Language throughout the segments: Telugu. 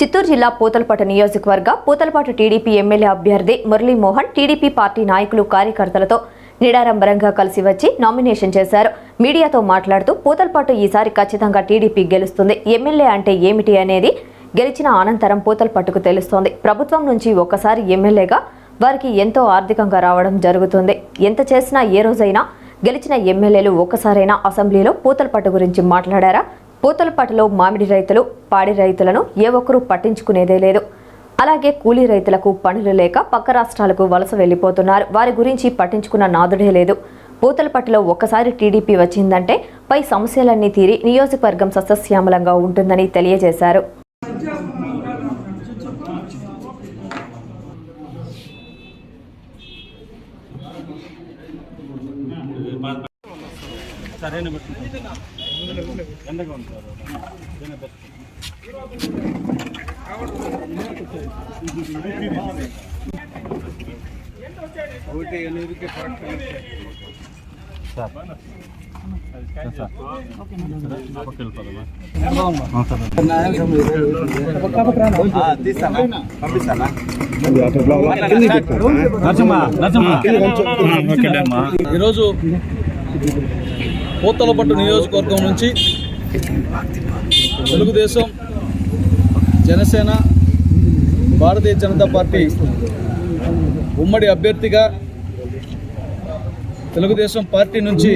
చిత్తూరు జిల్లా పూతలపాటు నియోజకవర్గ పూతలపాటు టీడీపీ ఎమ్మెల్యే అభ్యర్థి మురళీమోహన్ టీడీపీ పార్టీ నాయకులు కార్యకర్తలతో నిడారంభరంగా కలిసి వచ్చి నామినేషన్ చేశారు. మీడియాతో మాట్లాడుతూ పూతలపాటు ఈసారి ఖచ్చితంగా టీడీపీ గెలుస్తుంది. ఎమ్మెల్యే అంటే ఏమిటి అనేది గెలిచిన అనంతరం పూతలపట్టుకు తెలుస్తోంది. ప్రభుత్వం నుంచి ఒక్కసారి ఎమ్మెల్యేగా వారికి ఎంతో ఆర్థికంగా రావడం జరుగుతుంది. ఎంత చేసినా ఏ రోజైనా గెలిచిన ఎమ్మెల్యేలు ఒక్కసారైనా అసెంబ్లీలో పూతలపట్టు గురించి మాట్లాడారా? పూతలపట్టులో మామిడి రైతులు పాడి రైతులను ఏ ఒక్కరూ పట్టించుకునేదే లేదు. అలాగే కూలీ రైతులకు పనులు లేక పక్క రాష్ట్రాలకు వలస వెళ్ళిపోతున్నారు. వారి గురించి పట్టించుకున్న నాదుడే లేదు. పూతలపట్టులో ఒక్కసారి టీడీపీ వచ్చిందంటే పై సమస్యలన్నీ తీరి నియోజకవర్గం సస్యశ్యామలంగా ఉంటుందని తెలియజేశారు. సరైన? ఎండగా ఉంటారు. ఒకటి ఎనిమిదికి కరెక్ట్ సార్. వెళ్ళిపోదామా ఈరోజు పూతలపట్టు నియోజకవర్గం నుంచి తెలుగుదేశం జనసేన భారతీయ జనతా పార్టీ ఉమ్మడి అభ్యర్థిగా తెలుగుదేశం పార్టీ నుంచి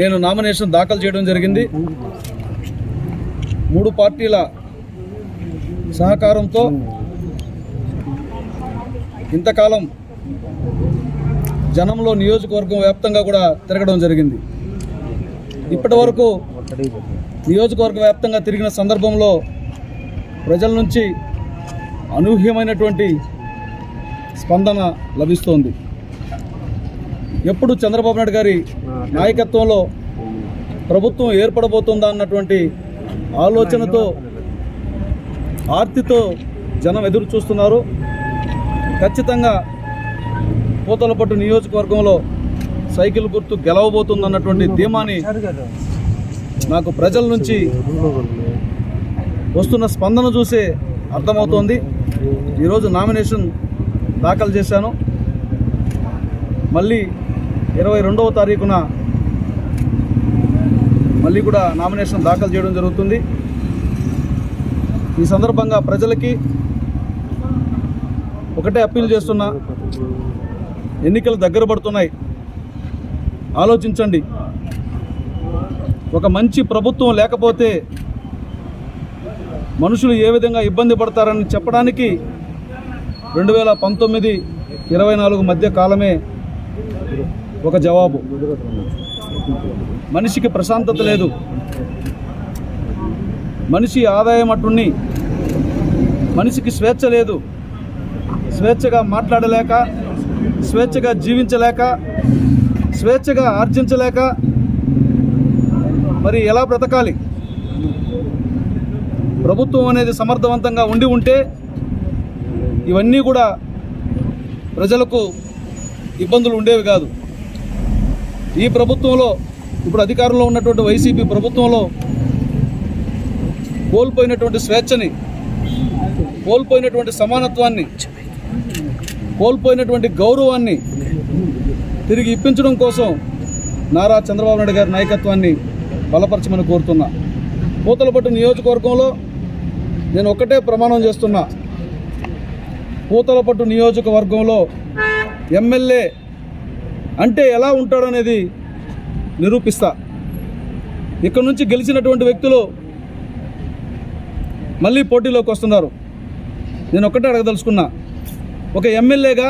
నేను నామినేషన్ దాఖలు చేయడం జరిగింది. మూడు పార్టీల సహకారంతో ఇంతకాలం జనంలో నియోజకవర్గం వ్యాప్తంగా కూడా తిరగడం జరిగింది. ఇప్పటి వరకు నియోజకవర్గ వ్యాప్తంగా తిరిగిన సందర్భంలో ప్రజల నుంచి అనూహ్యమైనటువంటి స్పందన లభిస్తోంది. ఎప్పుడు చంద్రబాబు నాయుడు గారి నాయకత్వంలో ప్రభుత్వం ఏర్పడబోతుందా అన్నటువంటి ఆలోచనతో ఆర్తితో జనం ఎదురు చూస్తున్నారు ఖచ్చితంగా పూతలపట్టు నియోజకవర్గంలో సైకిల్ గుర్తు గెలవబోతుందన్నటువంటి ధీమాని నాకు ప్రజల నుంచి వస్తున్న స్పందన చూసే అర్థమవుతోంది. ఈరోజు నామినేషన్ దాఖలు చేశాను. మళ్ళీ ఇరవై రెండవ తారీఖున మళ్ళీ కూడా నామినేషన్ దాఖలు చేయడం జరుగుతుంది. ఈ సందర్భంగా ప్రజలకి ఒకటే అప్పీల్ చేస్తున్నా ఎన్నికలు దగ్గర పడుతున్నాయి. ఆలోచించండి. ఒక మంచి ప్రభుత్వం లేకపోతే మనుషులు ఏ విధంగా ఇబ్బంది పడతారని చెప్పడానికి రెండు వేల పంతొమ్మిది ఇరవై నాలుగు మధ్య కాలమే ఒక జవాబు. మనిషికి ప్రశాంతత లేదు. మనిషి ఆదాయం అటుని మనిషికి స్వేచ్ఛ లేదు. స్వేచ్ఛగా మాట్లాడలేక స్వేచ్ఛగా జీవించలేక స్వేచ్ఛగా ఆర్జించలేక మరి ఎలా బ్రతకాలి? ప్రభుత్వం అనేది సమర్థవంతంగా ఉండి ఉంటే ఇవన్నీ కూడా ప్రజలకు ఇబ్బందులు ఉండేవి కాదు. ఈ ప్రభుత్వంలో ఇప్పుడు అధికారంలో ఉన్నటువంటి వైసీపీ ప్రభుత్వంలో కోల్పోయినటువంటి స్వేచ్ఛని కోల్పోయినటువంటి సమానత్వాన్ని కోల్పోయినటువంటి గౌరవాన్ని తిరిగి ఇప్పించడం కోసం నారా చంద్రబాబు నాయుడు గారి నాయకత్వాన్ని బలపరచమని కోరుతున్నా. పూతలపట్టు నియోజకవర్గంలో నేను ఒక్కటే ప్రమాణం చేస్తున్నా. పూతలపట్టు నియోజకవర్గంలో ఎమ్మెల్యే అంటే ఎలా ఉంటాడనేది నిరూపిస్తా. ఇక్కడ నుంచి గెలిచినటువంటి వ్యక్తులు మళ్ళీ పోటీలోకి వస్తున్నారు. నేను ఒక్కటే అడగదలుచుకున్నా. ఒక ఎమ్మెల్యేగా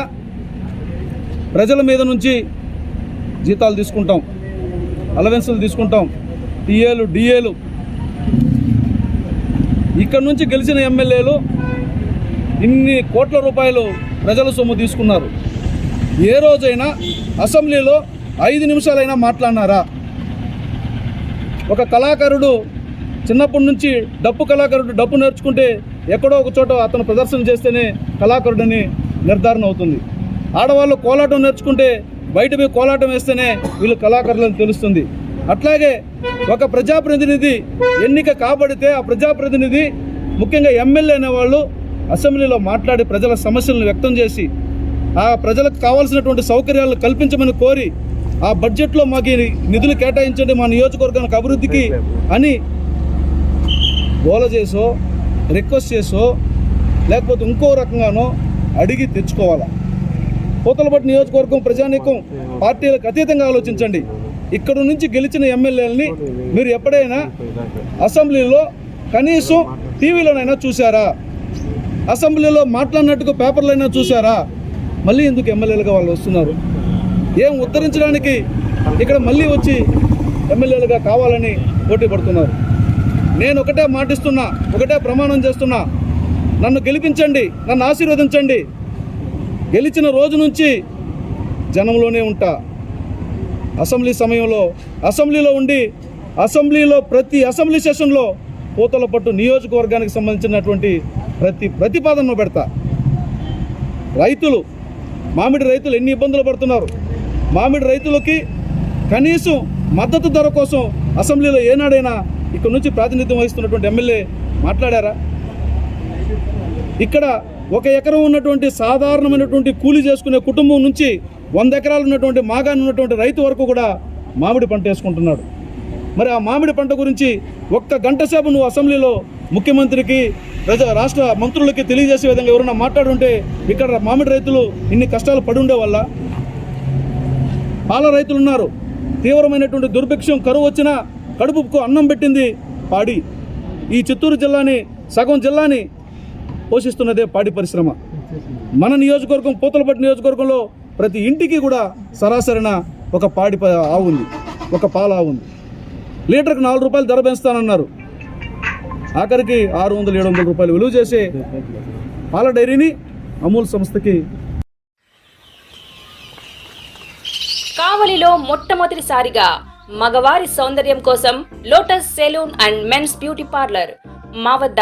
ప్రజల మీద నుంచి జీతాలు తీసుకుంటాం అలవెన్సులు తీసుకుంటాం టీఏలు డిఏలు. ఇక్కడ నుంచి గెలిచిన ఎమ్మెల్యేలు ఇన్ని కోట్ల రూపాయలు ప్రజల సొమ్ము తీసుకున్నారు. ఏ రోజైనా అసెంబ్లీలో ఐదు నిమిషాలైనా మాట్లాడినారా? ఒక కళాకారుడు చిన్నప్పటి నుంచి డప్పు కళాకారుడు డప్పు నేర్చుకుంటే ఎక్కడో ఒక చోట అతను ప్రదర్శన చేస్తేనే కళాకారుడని నిర్ధారణ అవుతుంది. ఆడవాళ్ళు కోలాటం నేర్చుకుంటే బయట పోయి కోలాటం వేస్తేనే వీళ్ళు కళాకారులని తెలుస్తుంది. అట్లాగే ఒక ప్రజాప్రతినిధి ఎన్నిక కాబడితే ఆ ప్రజాప్రతినిధి ముఖ్యంగా ఎమ్మెల్యే అనేవాళ్ళు అసెంబ్లీలో మాట్లాడి ప్రజల సమస్యలను వ్యక్తం చేసి ఆ ప్రజలకు కావాల్సినటువంటి సౌకర్యాలను కల్పించమని కోరి ఆ బడ్జెట్లో మాకు నిధులు కేటాయించండి మా నియోజకవర్గానికి అభివృద్ధికి అని గోల చేసో రిక్వెస్ట్ చేసో లేకపోతే ఇంకో రకంగానో అడిగి తెచ్చుకోవాలా. పూతలపట్టు నియోజకవర్గం ప్రజానీకం పార్టీలకు అతీతంగా ఆలోచించండి. ఇక్కడ నుంచి గెలిచిన ఎమ్మెల్యేలని మీరు ఎప్పుడైనా అసెంబ్లీలో కనీసం టీవీలోనైనా చూసారా అసెంబ్లీలో మాట్లాడినట్టుగా పేపర్లైనా చూసారా మళ్ళీ ఎందుకు ఎమ్మెల్యేలుగా వాళ్ళు వస్తున్నారు? ఏం ఉత్తరించడానికి ఇక్కడ మళ్ళీ వచ్చి ఎమ్మెల్యేలుగా కావాలని పోటీ పడుతున్నారు? నేను ఒకటే మాటిస్తున్నా ఒకటే ప్రమాణం చేస్తున్నా. నన్ను గెలిపించండి నన్ను ఆశీర్వదించండి. గెలిచిన రోజు నుంచి జనంలోనే ఉంటా. అసెంబ్లీ సమయంలో అసెంబ్లీలో ఉండి అసెంబ్లీలో ప్రతి అసెంబ్లీ సెషన్లో పూతల పట్టు నియోజకవర్గానికి సంబంధించినటువంటి ప్రతి ప్రతిపాదనను పెడతా. రైతులు మామిడి రైతులు ఎన్ని ఇబ్బందులు పడుతున్నారు? మామిడి రైతులకి కనీసం మద్దతు ధర కోసం అసెంబ్లీలో ఏనాడైనా ఇక్కడ నుంచి ప్రాతినిధ్యం వహిస్తున్నటువంటి ఎమ్మెల్యే మాట్లాడారా? ఇక్కడ ఒక ఎకరం ఉన్నటువంటి సాధారణమైనటువంటి కూలి చేసుకునే కుటుంబం నుంచి వంద ఎకరాలు ఉన్నటువంటి మాగాను ఉన్నటువంటి రైతు వరకు కూడా మామిడి పంట వేసుకుంటున్నాడు. మరి ఆ మామిడి పంట గురించి ఒక్క గంట సేపు నువ్వు అసెంబ్లీలో ముఖ్యమంత్రికి ప్రజా రాష్ట్ర మంత్రులకి తెలియజేసే విధంగా ఎవరైనా మాట్లాడుంటే ఇక్కడ మామిడి రైతులు ఇన్ని కష్టాలు పడి ఉండేవల్ల పాల రైతులు ఉన్నారు. తీవ్రమైనటువంటి దుర్భిక్షం కరువు వచ్చినా కడుపుకు అన్నం పెట్టింది పాడి. ఈ చిత్తూరు జిల్లాని సగం జిల్లాని పోషిస్తున్నదే పాడి పరిశ్రమ. మన నియోజకవర్గం పూతలపట్టు నియోజకవర్గంలో ప్రతి ఇంటికి కూడా సరాసరిన ఒక పాడి ఆవు ఉంది. ఒక పాల ఆవు ఉంది. లీటర్కి నాలుగు రూపాయలు ధర పెంచుతానన్నారు. ఆఖరికి ఆరు వందల ఏడు వందల రూపాయలు విలువ చేసే పాల డైరీని అమూల్ సంస్థకి కావలిలో మొట్టమొదటిసారిగా మగవారి సౌందర్యం కోసం Lotus saloon and men's beauty parlour మా వద్ద